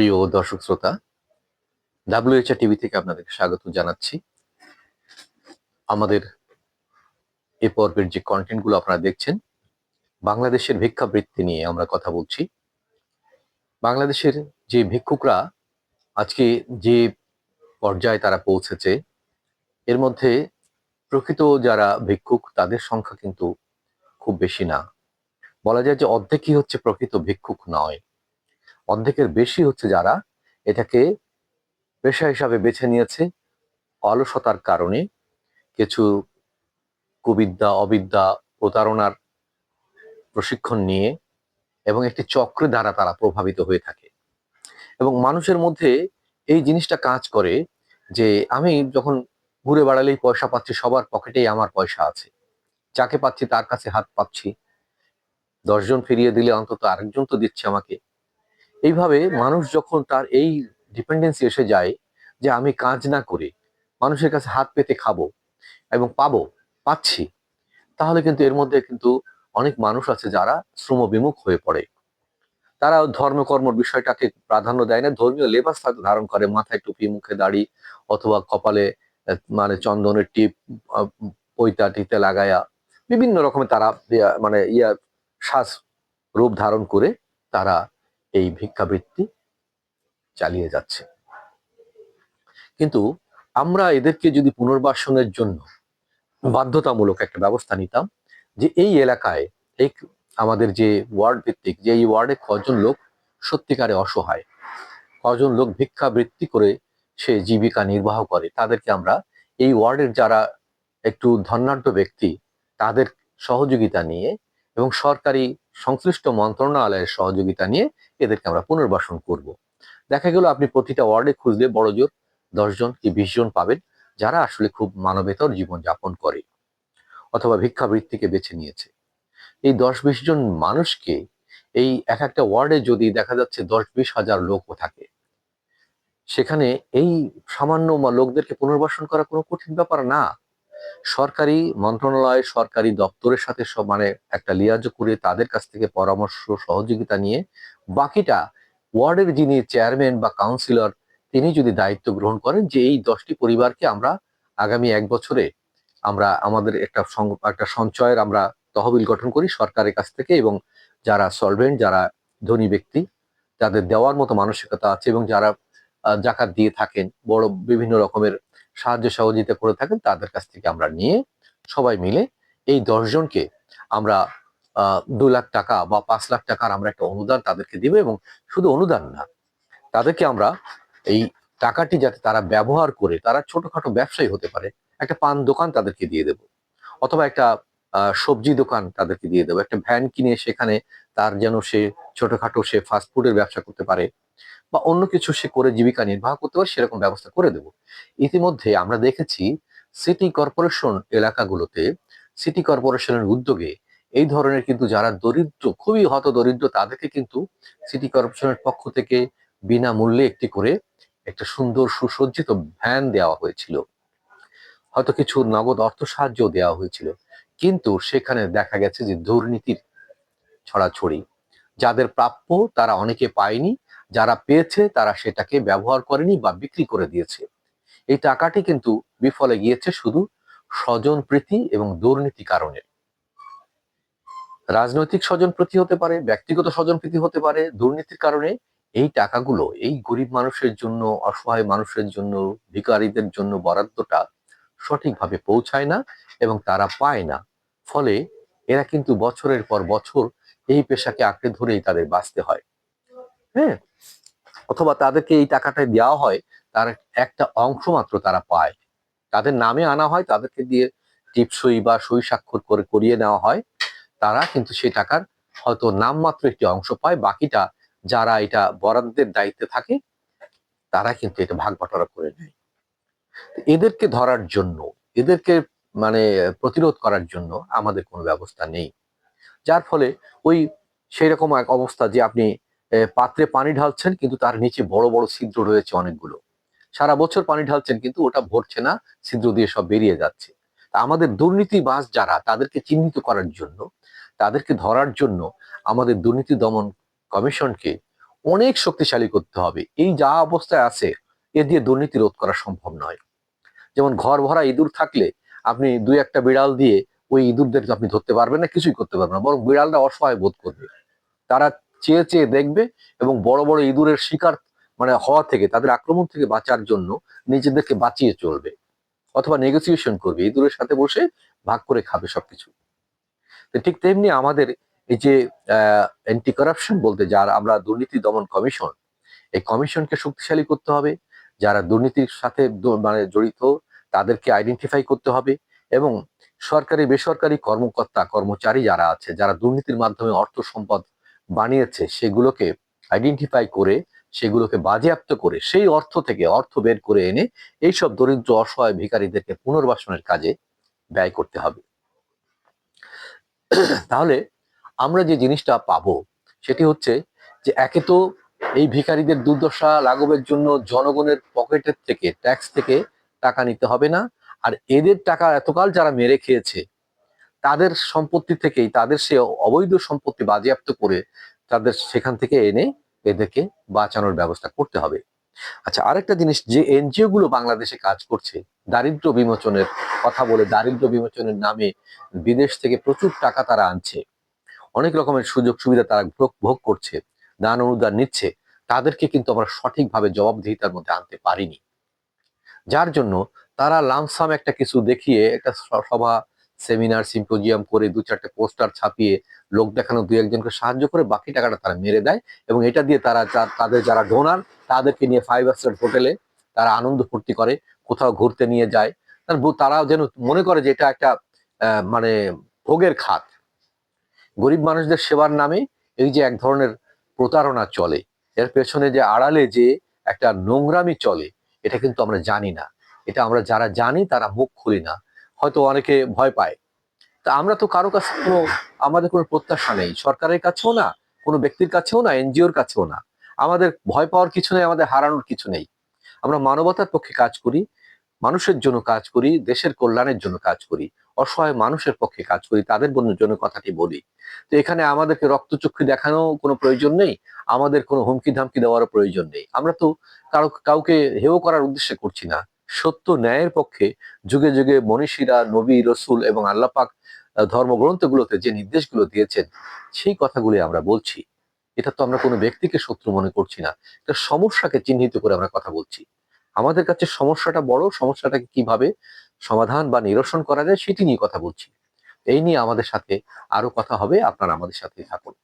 প্রিয় দর্শক শ্রোতা ডাব্লিউএচআর টিভি থেকে আপনাদেরকে স্বাগত জানাচ্ছি। আমাদের এ পর্বের যে কন্টেন্টগুলো আপনারা দেখছেন, বাংলাদেশের ভিক্ষাবৃত্তি নিয়ে আমরা কথা বলছি। বাংলাদেশের যে ভিক্ষুকরা আজকে যে পর্যায়ে তারা পৌঁছেছে, এর মধ্যে প্রকৃত যারা ভিক্ষুক, তাদের সংখ্যা কিন্তু খুব বেশি না। বলা যায় যে অর্ধেকই হচ্ছে প্রকৃত ভিক্ষুক নয়। অর্ধেকের বেশি হচ্ছে যারা এটাকে পেশা হিসাবে বেছে নিয়েছে অলসতার কারণে কিছু কুবিদ্যা, অবিদ্যা প্রতারণার প্রশিক্ষণ নিয়ে এবং একটি চক্র দ্বারা তারা প্রভাবিত হয়ে থাকে। এবং মানুষের মধ্যে এই জিনিসটা কাজ করে যে আমি যখন ঘুরে বেড়ালেই পয়সা পাচ্ছি, সবার পকেটেই আমার পয়সা আছে। যাকে পাচ্ছি তার কাছে হাত পাচ্ছি। দশজন ফিরিয়ে দিলে অন্তত আরেকজন তো দিচ্ছে আমাকে। এইভাবে মানুষ যখন তার এই ডিপেন্ডেন্সি এসে যায় যে আমি কাজ না করে মানুষের কাছে হাত পেতে খাব এবং পাবো, পাচ্ছি, তাহলে কিন্তু এর মধ্যে কিন্তু অনেক মানুষ আছে যারা শ্রম বিমুখ হয়ে পড়ে। তারা ধর্মকর্মর বিষয়টাকে প্রাধান্য দেয় না, ধর্মীয় লেবাস ধারণ করে, মাথায় টুপি, মুখে দাড়ি অথবা কপালে মানে চন্দনের টিপ পৈতা টিতে লাগায়া বিভিন্ন রকমের তারা মানে ইয়া, শ্বাস রূপ ধারণ করে তারা এই ভিক্ষাবৃত্তি চালিয়ে যাচ্ছে। কিন্তু আমরা এদেরকে যদি পুনর্বাসনের জন্য বাধ্যতামূলক একটা ব্যবস্থা নিতাম যে এই এলাকায় এই আমাদের যে ওয়ার্ড ভিত্তিক, যে এই ওয়ার্ডে কজন লোক সত্যিকারে অসহায়, কজন লোক ভিক্ষাবৃত্তি করে সে জীবিকা নির্বাহ করে, তাদেরকে আমরা এই ওয়ার্ডের যারা একটু ধনাঢ্য ব্যক্তি, তাদের সহযোগিতা নিয়ে এবং সরকারি সংশ্লিষ্ট মন্ত্রণালয়ের সহযোগিতা নিয়ে এদেরকে আমরা পুনর্বাসন করব। দেখা গেল আপনি প্রতিটা ওয়ার্ডে খুঁজলে বড় জোর দশজন কি বিশ জন পাবেন, যারা আসলে খুব মানবেতর জীবন যাপন করে অথবা ভিক্ষাবৃত্তিকে বেছে নিয়েছে এই দশ বিশ জন মানুষকে এই এক একটা ওয়ার্ডে যদি দেখা যাচ্ছে দশ বিশ হাজার লোকও থাকে, সেখানে এই সামান্য লোকদেরকে পুনর্বাসন করা কোনো কঠিন ব্যাপার না সরকারি মন্ত্রণালয়, সরকারি দপ্তরের সাথে সব মানে একটা লিয়াজ করে তাদের কাছ থেকে পরামর্শ, সহযোগিতা নিয়ে বাকিটা ওয়ার্ডের যিনি চেয়ারম্যান বা কাউন্সিলর, তিনি যদি দায়িত্ব গ্রহণ করেন যে এই দশটি পরিবারকে আমরা আগামী এক বছরে আমরা আমাদের একটা একটা সঞ্চয়ের আমরা তহবিল গঠন করি সরকারের কাছ থেকে এবং যারা সলভেন্ট যারা ধনী ব্যক্তি যাদের দেওয়ার মতো মানসিকতা আছে এবং যারা জাকাত দিয়ে থাকেন, বড় বিভিন্ন রকমের সাহায্য সহযোগিতা করে থাকেন, তাদের কাছ থেকে আমরা নিয়ে সবাই মিলে এই দশজনকে আমরা দু লাখ টাকা বা পাঁচ লাখ টাকার আমরা একটা অনুদান তাদেরকে দিব এবং শুধু অনুদান না, তাদেরকে আমরা এই টাকাটি যাতে তারা ব্যবহার করে, তারা ছোটখাটো ব্যবসায়ী হতে পারে, একটা পান দোকান তাদেরকে দিয়ে দেব অথবা একটা সবজি দোকান তাদেরকে দিয়ে দেবো, একটা ভ্যান কিনে সেখানে তার যেন সে ছোটখাটো সে ফাস্টফুডের ব্যবসা করতে পারে বা অন্য কিছু সে করে জীবিকা নির্বাহ করতে পারে, সেরকম ব্যবস্থা করে দেব। ইতিমধ্যে আমরা দেখেছি সিটি কর্পোরেশন এলাকাগুলোতে সিটি কর্পোরেশনের উদ্যোগে এই ধরনের কিন্তু যারা দরিদ্র, খুবই হত দরিদ্র, তাদেরকে কিন্তু সিটি কর্পোরেশনের পক্ষ থেকে বিনামূল্যে একটি করে একটা সুন্দর সুসজ্জিত ভ্যান দেওয়া হয়েছিল। হয়তো কিছু নগদ অর্থ সাহায্য দেওয়া হয়েছিল। কিন্তু সেখানে দেখা গেছে যে দুর্নীতির ছড়াছড়ি। যাদের প্রাপ্য তারা অনেকে পায়নি, যারা পেয়েছে তারা সেটাকে ব্যবহার করেনি বা বিক্রি করে দিয়েছে। এই টাকাটি কিন্তু বিফলে গিয়েছে শুধু স্বজন প্রীতি এবং দুর্নীতি কারণে। রাজনৈতিক স্বজন প্রীতি হতে পারে, ব্যক্তিগত স্বজন প্রীতি হতে পারে, দুর্নীতির কারণে এই টাকাগুলো, এই গরিব মানুষের জন্য, অসহায় মানুষের জন্য ভিকারীদের জন্য বরাদ্দটা সঠিকভাবে পৌঁছায় না এবং তারা পায় না। ফলে এরা কিন্তু বছরের পর বছর এই পেশাকে আঁকড়ে ধরেই তাদের বাঁচতে হয়। হ্যাঁ? অথবা তাদেরকে এই টাকাটা দেওয়া হয়, তার একটা অংশ মাত্র তারা পায়। তাদের নামে আনা হয়, তাদেরকে দিয়ে টিপসই বা সই স্বাক্ষর করে করিয়ে নেওয়া হয়। তারা কিন্তু সেই টাকার হয়তো নামমাত্র একটি অংশ পায়, বাকিটা যারা এটা বরাদ্দের দায়িত্বে থাকে, তারা কিন্তু এটা ভাগ বাটোয়ারা করে নেয়। এদেরকে ধরার জন্য, এদেরকে মানে প্রতিরোধ করার জন্য আমাদের কোনো ব্যবস্থা নেই। যার ফলে ওই সেই রকম এক অবস্থা যে আপনি পাত্রে পানি ঢালছেন, কিন্তু তার নিচে বড় বড় ছিদ্র রয়েছে অনেকগুলো। সারা বছর পানি ঢালছেন, কিন্তু ওটা ভরছে না, ছিদ্র দিয়ে সব বেরিয়ে যাচ্ছে। আমাদের দুর্নীতিবাজ যারা, তাদেরকে চিহ্নিত করার জন্য, তাদেরকে ধরার জন্য আমাদের দুর্নীতি দমন কমিশনকে অনেক শক্তিশালী করতে হবে। এই যা অবস্থায় আছে, এ দিয়ে দুর্নীতি রোধ করা সম্ভব নয়। যেমন ঘর ভরা ইঁদুর থাকলে আপনি দুই একটা বিড়াল দিয়ে ওই ইঁদুরদের আপনি ধরতে পারবেন না, কিছুই করতে পারবেন না। বরং বিড়ালটা অসহায় বোধ করবে। তারা চেয়ে চেয়ে দেখবে এবং বড় বড় ইঁদুরের শিকার মানে হওয়া থেকে, তাদের আক্রমণ থেকে বাঁচার জন্য নিজেদেরকে বাঁচিয়ে চলবে। অথবা নেগোসিয়েশন করবে, ইঁদুরের সাথে বসে ভাগ করে খাবে সবকিছু। ঠিক তেমনি আমাদের এই যে অ্যান্টি কারাপশন বলতে যার আমরা দুর্নীতি দমন কমিশন, এই কমিশনকে শক্তিশালী করতে হবে। যারা দুর্নীতির সাথে মানে জড়িত, তাদেরকে আইডেন্টিফাই করতে হবে। এবং সরকারি, বেসরকারি কর্মকর্তা, কর্মচারী যারা আছে, যারা দুর্নীতির মাধ্যমে অর্থ সম্পদ বানিয়েছে, সেগুলোকে আইডেন্টিফাই করে, সেগুলোকে বাজেয়াপ্ত করে, সেই অর্থ থেকে অর্থ বের করে এনে এইসব দরিদ্র, অসহায় ভিখারীদেরকে পুনর্বাসনের কাজে ব্যয় করতে হবে। তাহলে আমরা যে জিনিসটা পাবো, সেটি হচ্ছে যে একে তো এই ভিখারিদের দুর্দশা লাঘবের জন্য জনগণের পকেটের থেকে ট্যাক্স থেকে টাকা নিতে হবে না আর এদের টাকা এতকাল যারা মেরে খেয়েছে, তাদের সম্পত্তি থেকেই, তাদের সে অবৈধ সম্পত্তি বাজেয়াপ্ত করে তাদের সেখান থেকে এনে এদেরকে বাঁচানোর ব্যবস্থা করতে হবে। আচ্ছা আরেকটা জিনিস, যে এনজিও গুলো বাংলাদেশে কাজ করছে, দারিদ্র বিমোচনের কথা বলে, দারিদ্র বিমোচনের নামে বিদেশ থেকে প্রচুর টাকা তারা আনছে, অনেক রকমের সুযোগ সুবিধা তারা ভোগ ভোগ করছে, দান অনুদান নিচ্ছে, তাদেরকে কিন্তু আমরা সঠিকভাবে জবাবদিহিতার মধ্যে আনতে পারিনি। যার জন্য তারা লামসাম একটা কিছু দেখিয়ে একটা সভা, সেমিনার, সিম্পোজিয়াম করে দু চারটে পোস্টার ছাপিয়ে লোক দেখানো দুই একজনকে সাহায্য করে বাকি টাকাটা তারা মেরে দেয় এবং এটা দিয়ে তারা তাদের যারা ডোনার তাদেরকে নিয়ে ফাইভ স্টার হোটেলে তারা আনন্দ ফুর্তি করে, কোথাও ঘুরতে নিয়ে যায়। তার যেন মনে করে যে এটা একটা মানে ভোগের খাত। গরিব মানুষদের সেবার নামে এই যে এক ধরনের প্রতারণা চলে, এর পেছনে যে আড়ালে যে একটা নোংরামি চলে, এটা কিন্তু আমরা জানি না। এটা আমরা যারা জানি তারা মুখ খুলি না। হয়তো অনেকে ভয় পায়। তা আমরা তো কারও কাছে কোনো, আমাদের কোনো প্রত্যাশা নেই। সরকারের কাছেও না, কোনো ব্যক্তির কাছেও না, এনজিওর কাছেও না। আমাদের ভয় পাওয়ার কিছু নেই, আমাদের হারানোর কিছু নেই। আমরা মানবতার পক্ষে কাজ করি, মানুষের জন্য কাজ করি, দেশের কল্যাণের জন্য কাজ করি, অসহায় মানুষের পক্ষে কাজ করি, তাদের জন্য কথাটি বলি। তো এখানে আমাদেরকে রক্তচক্ষু দেখানো কোনো প্রয়োজন নেই, আমাদের কোনো হুমকি ধামকি দেওয়ারও প্রয়োজন নেই। আমরা তো কারও, কাউকে হেও করার উদ্দেশ্যে করছি না। সত্য ন্যায়ের পক্ষে যুগে যুগে মনীষীরা, নবী, রসুল এবং আল্লাপাক ধর্মগ্রন্থগুলোতে যে নির্দেশগুলো দিয়েছেন, সেই কথাগুলি আমরা বলছি। এটা তো আমরা কোনো ব্যক্তিকে শত্রু মনে করছি না। এটা সমস্যাকে চিহ্নিত করে আমরা কথা বলছি। আমাদের কাছে সমস্যাটা বড়, সমস্যাটাকে কীভাবে সমাধান বা নিরসন করা যায় সেটি নিয়ে কথা বলছি। এই নিয়ে আমাদের সাথে আরও কথা হবে। আপনারা আমাদের সাথে থাকুন।